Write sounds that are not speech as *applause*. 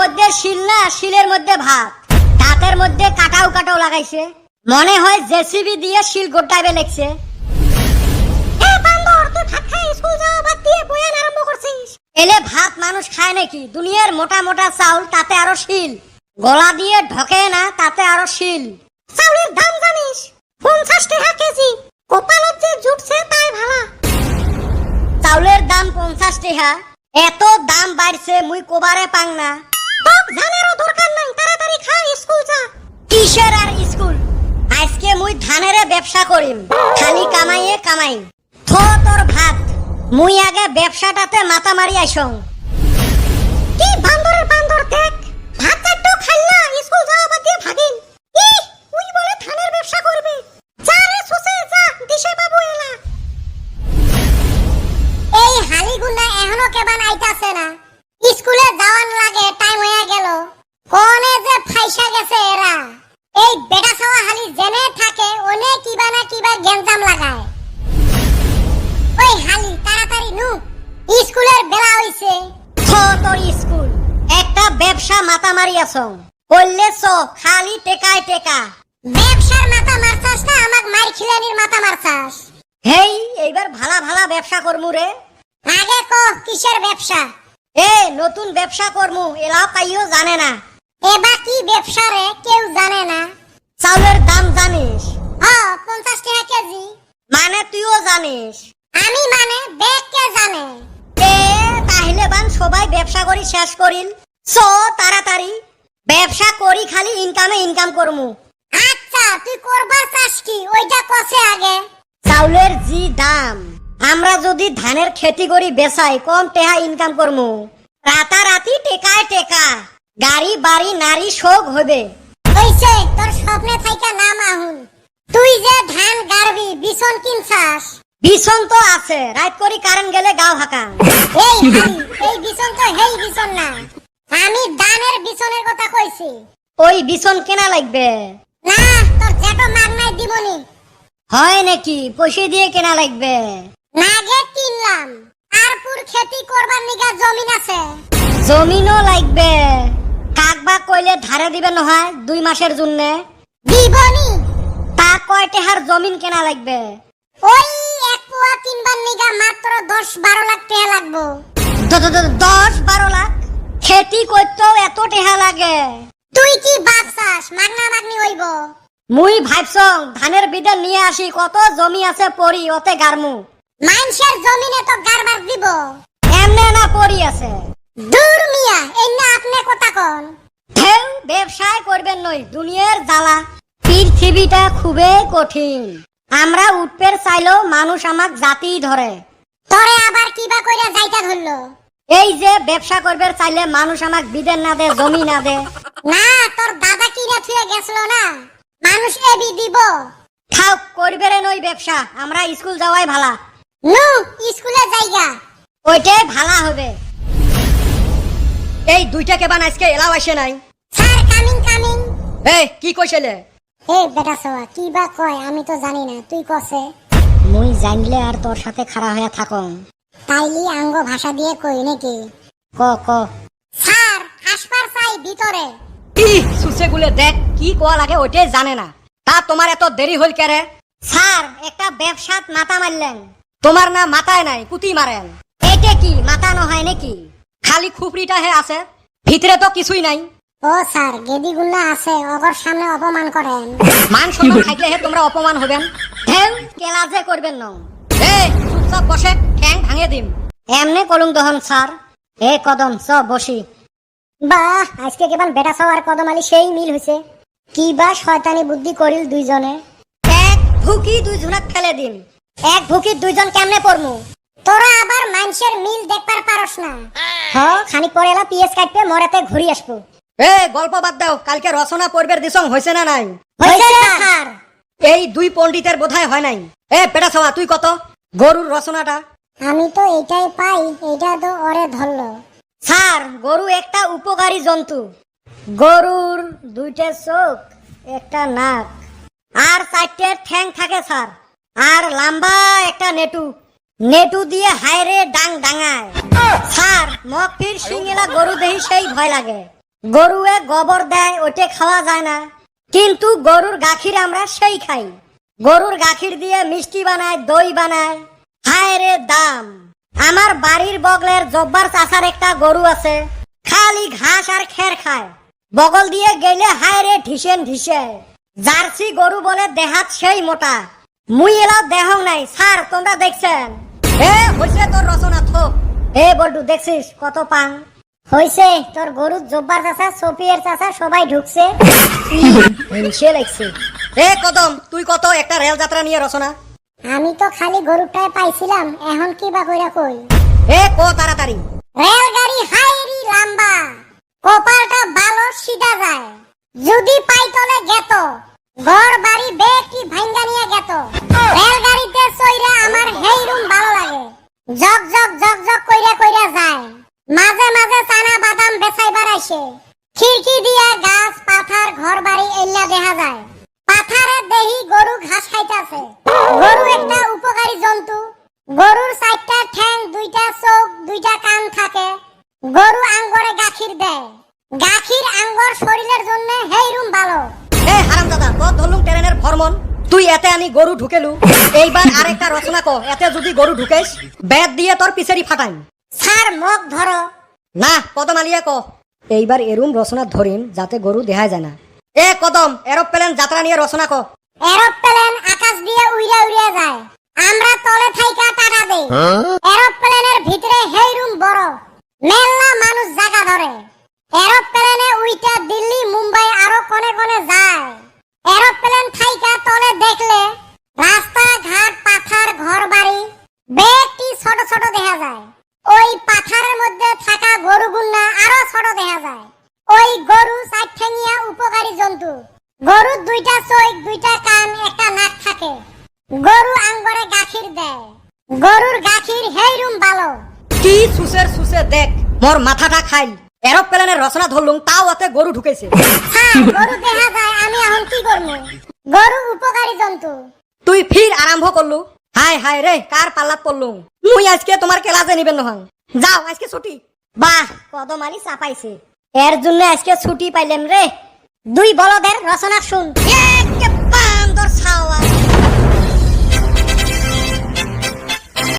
মধ্যে শিল না, শিলের মধ্যে ভাত। দাঁতের মধ্যে কাটাও কাটাও লাগাইছে। মনে হয় জেসিবি দিয়ে শিল গোটাইবে লেগছে এলে ভাত মানুষ খায় নাকি? দুনিয়ার মোটা মোটা চাউল, তাতে আরও শিল। গলা দিয়ে ঢকে না, তাতে আরও শিল। চাউলের দাম জানিস? পঞ্চাশ টাকা কেজি। কপালত যে জুটছে, তাই ভালা। চাউলের দাম পঞ্চাশ টাকা। এত দাম বাড়ছে, মুই কোবারে পাং না। তোক জানারও দরকার নাই তাড়াতাড়ি খা স্কুল যা। কিসের আর স্কুল? আজকে মুই ধানেরে ব্যবসা করিম খালি কামাইয়ে কামাই থ তোর ভাত মুই আগে ব্যবসাটাতে মাথা মারি আইসং। কি বান্দরের বান্দর দেখ ভাত চারটো খাইলা স্কুল যাওয়া বাদ দিয়ে ভাগিন উই বলে ধানের ব্যবসা করবে। যা রে সুসে যা দিশে বাবু এলা। এই হালিগুন্ডা স্কুলের বেলা হইছে। তোর স্কুল। একটা ব্যবসা মাথা মারি আছো। করলে চ, খালি টেকায় টেকা। ব্যবসার মাথা মারছাস না, আমাক মার খিলানির মাথা মারছাস। হেই, এইবার ভালা ভালা ব্যবসা করমু রে। আগে ক, কিসের ব্যবসা? এ, নতুন ব্যবসা করমু, এলাও কাইও জানে না। এবা কি ব্যবসা রে, কেউ জানে না। চাউলের দাম জানিস? হ্যাঁ পঞ্চাশ টাকা কেজি। মানে তুইও জানিস। আমি মানে ব্যবসা করি, শেষ করিল চ, তাড়াতাড়ি। ব্যবসা করি, খালি ইনকামে ইনকাম করমু। আচ্ছা তুই করবার চাস কি? ওইটা কষে আগে? চাউলের জি দাম। আমরা যদি ধানের খেতি করি, বেচাই, কম টেহা ইনকাম করমু। রাতারাতি টেকায় টেকা। গাড়ি, বাড়ি, নারী, শোক হবে হইছে, তোর স্বপ্নে থাইকা নাম আহুন তুই যে ধান গাড়বি, বিছন কিনছাস। বিছন তো আছে। রাত করি কারেন্ট গেলে গাও হাকা *laughs* এই এই বিছন তো হেই বিছন না। আমি দানের বিছনের কথা কইছি। ওই বিছন কেনা লাগবে। না তোর জেটো মাগনাই দিবনি। হয় নাকি? পয়সা দিয়ে কেনা লাগবে। কিনলাম। খেতি করবার নিগা জমিন আছে। জমিনও লাগবে। কাক বা কইলে ধারে দিবে নহয় দুই মাসের জন্য। দিবনি? তা জমিন কেনা লাগবে। ওই নিগা মাত্র দশ বারো লাখ টাকা লাগবো। দশ বারো লাখ? খেতি করতেও এত টেহা লাগে। তুই কি ভাবছাস? মাগনা মাগনি হইব। মুই ভাবছং ধানের বিদে নিয়ে আসি কত জমি আছে পরি ওতে গারমু। মানুষের জমিনে তো গারবার দিব। এমনে না পরি আছে। দূর মিয়া এই না আপনি কথা কন। ঢেউ ব্যবসায় করবেন নই দুনিয়ার জ্বালা। পৃথিবীটা খুবই কঠিন। আমরা উঠপের চাইলেও মানুষ আমাক জাতি ধরে তরে আবার কিবা কইরা যাইতা ধরলো। এই যে ব্যবসা করবে চাইলে মানুষ আমাক বিদেন না দে জমি না দে। না তোর দাদা কিনা থুয়ে গেছিল না। মানুষ এবি দিব। থাক করবে রে নই ব্যবসা আমরা স্কুল যাওয়াই ভালা। নু স্কুলে যাইগা। ওইটাই ভালা হবে। এই দুইটা কেবান আজকে এলাও আসে নাই। Sir coming coming. এই কি কইছিলে এ বেটা সওয়া কি বা কয় আমি তো জানি না তুই কসে। মুই জানলে আর তোর সাথে খাড়া হয়ে থাকং। তাইলি আঙ্গ ভাষা দিয়ে কই নাকি? ক ক। স্যার আসবার চাই ভিতরে কি সুসে গুলে দেখ কি কোয়া লাগে ওইটাই জানে না। তা তোমার এত দেরি হইল কেরে স্যার একটা ব্যবসাত মাথা মারলেন তোমার না মাথায় নাই কুতি মারেন এটা কি মাথা নহয় নাকি? খালি খুপড়িটা হে আছে ভিতরে তো কিছুই নাই। ও স্যার গেদিগুল্লা আছে অগর সামনে অপমান করেন। মান সম্মান থাকলে হে তোমরা অপমান হবেন। ঢেউ কেলা যে করবেন না এই চুপচাপ বসে ঠ্যাং ভাঙে দিম এমনে কলুম দহন স্যার। এ কদম চ বসি। বাহ আজকে কেবল বেটা সবার কদম আলী সেই মিল হইছে। কি বা শয়তানি বুদ্ধি করিল দুইজনে। এক ভুকি দুইজনাক ফেলে দিম এক ভুকি দুইজন কেমনে পড়মু? তোরা আবার মানুষের মিল দেখবার পারস না। হ খানিক পরে এলা পিএস কাটবে মরেতে ঘুরি আসব। এ গল্প বাদ দাও। কালকে রচনা পড়বের দিসং হয়েছে না নাই? এই দুই পণ্ডিতের বোধহয় হয় নাই। এ পেটা ছাওয়া তুই কত? গরুর রচনাটা। আমি তো এইটাই পাই এইটা তো ওরে ধরলো। স্যার গরু একটা উপকারী জন্তু। গরুর দুইটা চোখ একটা নাক। আর চারটে ঠ্যাং থাকে স্যার। আর লম্বা একটা নেটু। নেটু দিয়ে হায়রে ডাং ডাঙায়। স্যার ফির সিংলা গরু দেহি সেই ভয় লাগে। গরুয়ে গোবর দেয় ওটে খাওয়া যায় না। কিন্তু গরুর গাখির আমরা সেই খাই। গরুর গাখির দিয়ে মিষ্টি বানায় দই বানায়। হায় রে দাম। আমার বাড়ির বগলের জব্বার চাষার একটা গরু আছে। খালি ঘাস আর খের খায়। বগল দিয়ে গেলে হায় রে ঢিসেন ঢিসে জার্সি গরু বলে দেহাত সেই মোটা মুই এলা দেহ নাই স্যার তোমরা দেখছেন। এ হইছে তোর রচনা থোক এ, বল্টু, দেখছিস কত পাং? হইছে তোর গরুর জব্বার চাচা সফিয়ের চাচা সবাই ঢুকছে। হিংসে লাগছে। এ কদম তুই কত একটা রেল যাত্রা নিয়ে রচনা? আমি তো খালি গরুটায় পাইছিলাম এখন কি বা কইরা কই? এ ক তাড়াতাড়ি? রেলগাড়ি হাইরি লম্বা কপালটা ভালো সিধা যায়। যদি পাইতলে গেত ঘর বাড়ি বেটি ভাঙ্গা নিয়ে গেত। রেলগাড়িতে চইরা আমার হেই রুম ভালো লাগে। জগ জগ জগ জগ কইরা কইরা যায়। মাঝে মাঝে চানা বাদাম বেচাইবার আইসে খিড়কি দিয়া গাছ, পাথার ঘর বাড়ি এল্লা দেখা যায়। পাথারে দেহি গরু ঘাস খাইতাছে। গরু একটা উপকারী জন্তু। গরুর চারটা ঠ্যাং, দুইটা চোখ, দুইটা কান থাকে। গরু আঙ্গরে গাখির দেয়। গাখির আঙ্গর শরীরের জন্য হেইরুম ভালো। এ হারাম দাদা তোর ধরলুম ট্রেনের ফরমন তুই এতে আমি গরু ঢুকেলু। এইবার আরেকটা রচনা ক, এতে যদি গরু ঢুকেস বেদ দিয়ে তোর পিছেরি ফাটাই স্যার মুখ ধরো। না কদম আলিয়া ক। এইবার এরুম রচনা ধরিম যাতে গরু দেখা যায় না। এ কদম এরোপ্লেন যাত্রা নিয়ে রচনা ক। এরোপ্লেন আকাশ দিয়ে উড়ে উড়ে যায়। আমরা তলে থাইকা টাকা দেই। এরোপ্লেনের ভিতরে হেইরুম বড়। মেলা মানুষ জায়গা ধরে। এরোপ্লেনে উইটা দিল্লি মুম্বাই আরও কোনে কোনে যায়। এরোপ্লেন থাইকা তলে দেখলে রাস্তা ঘাট পাথার ঘর বাড়ি বেটি ছোট ছোট দেখা যায়। ওই পাথারের মধ্যে থাকা গরুগুন্না আরও ছোট দেখা যায়। ওই গরু চারঠেঙিয়া উপকারী জন্তু। গরুর দুইটা চোখ দুইটা কান একটা নাক থাকে। গরু আঙ্গরে গাখির দেয়। গরুর গাখির হেইরুম ভালো কি সুসের সুসে দেখ মোর মাথাটা খাইল। এরোপ্লেনের রচনা ধরলুম তাও এতে গরু ঢুকেছে। হ্যাঁ গরু দেখা যায় আমি এখন কি করব? গরু উপকারী জন্তু। তুই ফির আরম্ভ করলু। হাই হাই রে, কার পাল্লাত পড়লুম মুই আজকে তোমার ক্লাসে নিবেন নহং। যাও, আজকে ছুটি। বাহ কদম আলী চাপাইছে। এর জন্য আজকে ছুটি পাইলাম রে। দুই বলদের রচনা শুন। একে পান্দর ছাওয়া।